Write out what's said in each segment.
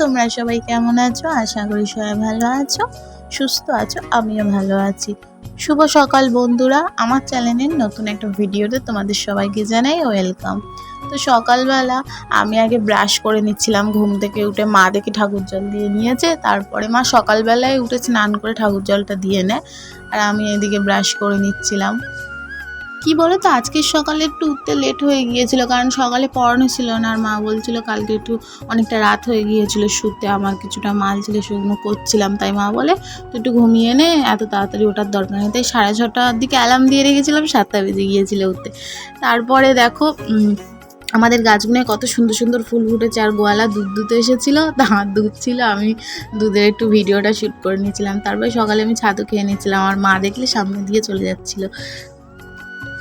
তোমরা সবাই কেমন আছো? আশা করি সবাই ভালো আছো, সুস্থ আছো, আমিও ভালো আছি। শুভ সকাল বন্ধুরা, আমার চ্যানেলের নতুন একটা ভিডিওতে তোমাদের সবাইকে জানাই ওয়েলকাম। তো সকালবেলা আমি আগে ব্রাশ করে নিচ্ছিলাম, ঘুম থেকে উঠে মা দেখে ঠাকুর জল দিয়ে নিয়েছে, তারপরে মা সকালবেলায় উঠে স্নান করে ঠাকুর জলটা দিয়ে নেয়, আর আমি এদিকে ব্রাশ করে নিচ্ছিলাম। কি বলো তো আজকের সকালে একটু উঠতে লেট হয়ে গিয়েছিল, কারণ সকালে পড়ানো ছিল না, আর মা বলছিল কালকে একটু অনেকটা রাত হয়ে গিয়েছিল শুতে, আমার কিছুটা মাল ছিল সেগুলো করছিলাম, তাই মা বলে তো একটু ঘুমিয়ে নে, এত তাড়াতাড়ি ওঠার দরকার নেই। তাই সাড়ে ছটার দিকে অ্যালার্ম দিয়ে রেখেছিলাম, সাতটা বেজে গিয়েছিল উঠতে। তারপরে দেখো আমাদের গাছগুলোয় কত সুন্দর সুন্দর ফুল ফুটেছে, আর গোয়ালা দুধ দুধ এসেছিল, তার দুধ ছিল, আমি দুধের একটু ভিডিওটা শ্যুট করে নিয়েছিলাম। তারপরে সকালে আমি ছাতু খেয়ে নিয়েছিলাম, আর মা দেখলে সামনে দিয়ে চলে যাচ্ছিল।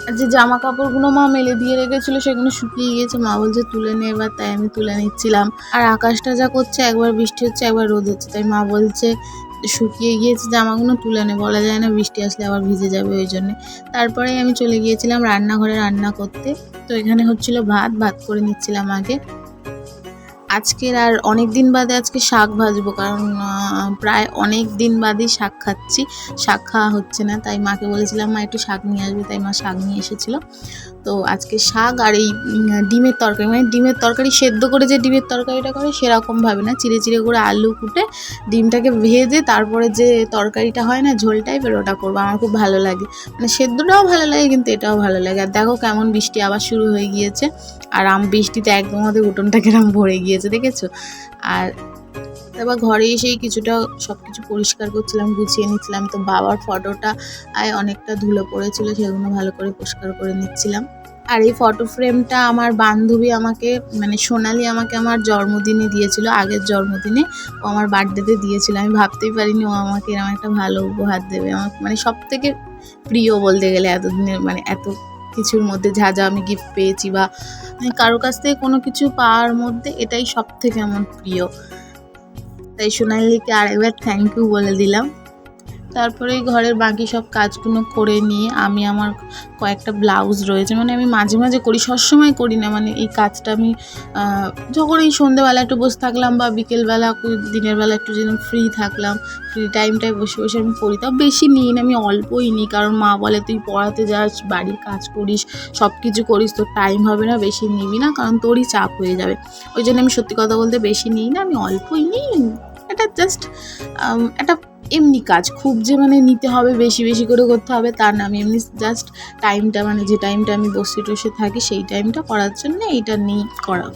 যে জামা কাপড়গুলো মা মেলে দিয়ে রেখেছিল সেগুলো শুকিয়ে গিয়েছে। মা বলছে, তুলে নে এবার। তাই আমি তুলে নিচ্ছিলাম। আর আকাশটা যা করছে, একবার বৃষ্টি হচ্ছে, একবার রোদ হচ্ছে। তাই মা বলছে, শুকিয়ে গিয়েছে জামাগুলো, তুলে নে। বলা যায় না, বৃষ্টি আসলে আবার ভিজে যাবে ওই জন্যে। তারপরে আমি চলে গিয়েছিলাম রান্নাঘরে রান্না করতে। তো এখানে হচ্ছিল ভাত ভাত করে নিচ্ছিলাম আগে। আজকের আর অনেক দিন বাদে আজকে শাক ভাজবো, কারণ প্রায় অনেক দিন বাদেই শাক খাচ্ছি। শাক খাওয়া হচ্ছে না, তাই মাকে বলেছিলাম, মা, একটু শাক নিয়ে আসবে। তাই মা শাক নিয়ে এসেছিল। তো আজকে শাক আর এই ডিমের তরকারি মানে ডিমের তরকারি সেদ্ধ করে যে ডিমের তরকারিটা করে সেরকমভাবে না, চিড়ে চিড়ে করে আলু কুটে ডিমটাকে ভেজে তারপরে যে তরকারিটা হয় না, ঝোল টাইপের ওটা করব। আমার খুব ভালো লাগে। মানে সেদ্ধটাও ভালো লাগে, কিন্তু এটাও ভালো লাগে। আর দেখো কেমন বৃষ্টি আবার শুরু হয়ে গিয়েছে। আর আম বৃষ্টিতে একদম আমাদের উঠোনটা কেরম ভরে গিয়েছে। দেখেছ? আর তারপর ঘরে এসেই কিছুটা সব কিছু পরিষ্কার করছিলাম, গুছিয়ে নিচ্ছিলাম। তো বাবার ফটোটা আয় অনেকটা ধুলো পড়েছিল, সেগুলো ভালো করে পরিষ্কার করে নিচ্ছিলাম। আর এই ফটো ফ্রেমটা আমার বান্ধবী আমাকে মানে সোনালি আমাকে আমার জন্মদিনে দিয়েছিল, আগের জন্মদিনে। ও আমার বার্থডেতে দিয়েছিল, আমি ভাবতেই পারিনি ও আমাকে এরকম একটা ভালো উপহার দেবে। আমার মানে সব থেকে প্রিয় বলতে গেলে এতদিনের মানে এত কিছুর মধ্যে যা যা আমি গিফট পেয়েছি বা মানে কারও কাছ থেকে কোনো কিছু পাওয়ার মধ্যে এটাই সব থেকে আমার প্রিয়। তাই সোনালিকে আরেকবার থ্যাংক ইউ বলে দিলাম। তারপরে ঘরের বাকি সব কাজগুলো করে নিয়ে আমি আমার কয়েকটা ব্লাউজ রয়েছে। মানে আমি মাঝে মাঝে করি, সবসময় করি না। মানে এই কাজটা আমি যখন এই সন্ধ্যেবেলা একটু বসে থাকলাম বা বিকেলবেলা দিনের বেলা একটু যেন ফ্রি থাকলাম ফ্রি টাইমটায় বসে বসে আমি করি। তাও বেশি নিই না, আমি অল্পই নিই। কারণ মা বলে, তুই পড়াতে যাস, বাড়ির কাজ করিস সব কিছু করিস, তোর টাইম হবে না, বেশি নিবি না, কারণ তোরই চাপ হয়ে যাবে। ওই জন্য আমি সত্যি কথা বলতে বেশি নিই না, আমি অল্পই নিই। এটা জাস্ট একটা এমনি কাজ খুব যে মানে নিতে হবে, বেশি বেশি করে করতে হবে, তা না। আমি এমনি জাস্ট টাইমটা মানে যে টাইমটা আমি বসে টসে থাকি, সেই টাইমটা করার জন্য এইটা নিই করা।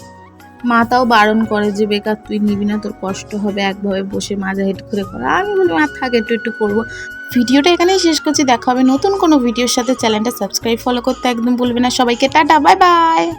মা তাও বারণ করে যে, বেকার, তুই নিবি না, তোর কষ্ট হবে, একভাবে বসে মাজা হেড করে করা। আমি বলি, মা, থাক, একটু একটু করব। ভিডিওটা এখানেই শেষ করছি। দেখা হবে নতুন কোনো ভিডিওর সাথে। চ্যানেলটা সাবস্ক্রাইব ফলো করতে একদম ভুলবে না। সবাইকে টাটা বাই বাই